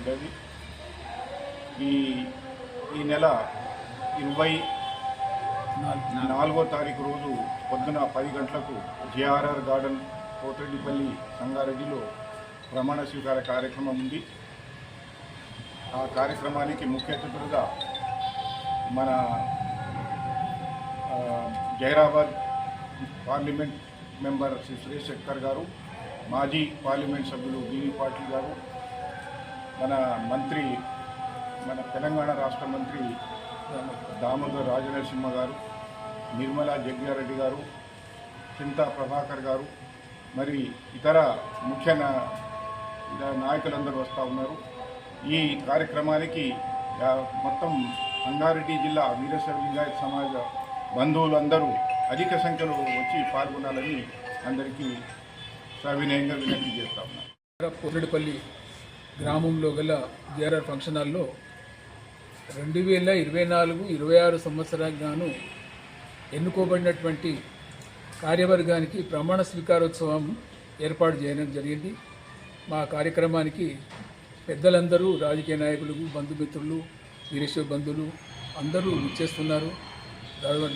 ఉండేది ఈ ఈ నెల ఇరవై నాలుగో తారీఖు రోజు పొద్దున పది గంటలకు జేఆర్ఆర్ గార్డెన్ కోతరెడ్డిపల్లి సంగారెడ్డిలో ప్రమాణ స్వీకార కార్యక్రమం ఉంది. ఆ కార్యక్రమానికి ముఖ్య అతిథులుగా మన జైరాబాద్ పార్లమెంట్ మెంబర్ శ్రీ సురేష్ శంకర్ గారు మాజీ పార్లమెంట్ సభ్యులు బీవీ పాటిల్ గారు మన మంత్రి మన తెలంగాణ రాష్ట్ర మంత్రి దామోదర్ రాజనరసింహ గారు నిర్మలా జగ్గారెడ్డి గారు చింతా ప్రభాకర్ గారు మరి ఇతర ముఖ్య నాయకులందరూ వస్తూ ఉన్నారు. ఈ కార్యక్రమానికి మొత్తం సంగారెడ్డి జిల్లా వీరేశ్వర లింగాయత్ సమాజ బంధువులందరూ అధిక సంఖ్యలో వచ్చి పాల్గొనాలని అందరికీ సవినయంగా వినతి చేస్తా ఉన్నాను గ్రామంలో గల జేఆర్ఆర్ ఫంక్షన్ హాల్లో రెండు వేల ఇరవై నాలుగు ఇరవై ఆరు సంవత్సరానికి గాను ఎన్నుకోబడినటువంటి కార్యవర్గానికి ప్రమాణ స్వీకారోత్సవం ఏర్పాటు చేయడం జరిగింది. మా కార్యక్రమానికి పెద్దలందరూ రాజకీయ నాయకులు బంధుమిత్రులు వీరేశ్వర బంధువులు అందరూ ఇచ్చేస్తున్నారు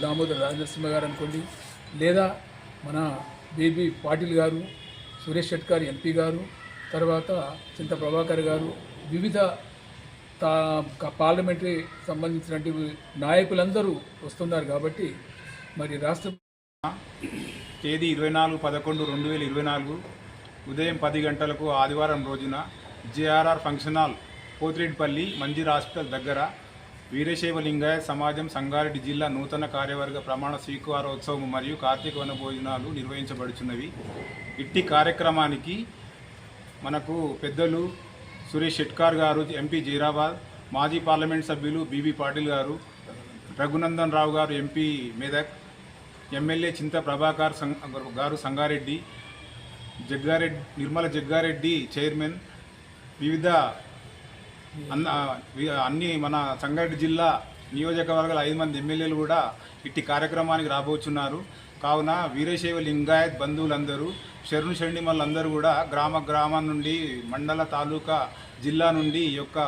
దామోదర్ రాజనరసింహ గారు అనుకోండి లేదా మన బీబీ పాటిల్ గారు సురేష్ షెట్కర్ ఎంపీ గారు తర్వాత చింత ప్రభాకర్ గారు వివిధ తా పార్లమెంటరీ సంబంధించినటువంటి నాయకులందరూ వస్తున్నారు కాబట్టి మరి రాష్ట్ర తేదీ ఇరవై నాలుగు పదకొండు రెండు వేల ఇరవై నాలుగు ఉదయం పది గంటలకు ఆదివారం రోజున JRR function hall Pothireddypalli Manjeer hospital దగ్గర వీరశైవ లింగాయ సమాజం సంగారెడ్డి జిల్లా నూతన కార్యవర్గ ప్రమాణ స్వీకారోత్సవం మరియు కార్తీక వన భోజనాలు నిర్వహించబడుచున్నవి. ఇట్టి కార్యక్రమానికి మనకు పెద్దలు సురేష్ షెట్కార్ గారు ఎంపీ జీరాబాద్ మాజీ పార్లమెంట్ సభ్యులు బీబీ పాటిల్ గారు రఘునందన్ రావు గారు ఎంపీ మెదక్ ఎమ్మెల్యే చింత ప్రభాకర్ సం- గారు సంగారెడ్డి జగ్గారెడ్డి నిర్మల జగ్గారెడ్డి చైర్మన్ వివిధ అన్ని మన సంగారెడ్డి జిల్లా నియోజకవర్గాల ఐదు మంది ఎమ్మెల్యేలు కూడా ఇట్టి కార్యక్రమానికి రాబోతున్నారు కావున వీరశైవ లింగాయత్ బంధువులందరూ శరణు శరణిమలందరూ కూడా గ్రామ గ్రామం నుండి మండల తాలూకా జిల్లా నుండి ఈ యొక్క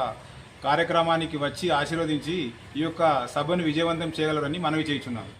కార్యక్రమానికి వచ్చి ఆశీర్వదించి ఈ యొక్క సభను విజయవంతం చేయగలరని మనవి చేస్తున్నాను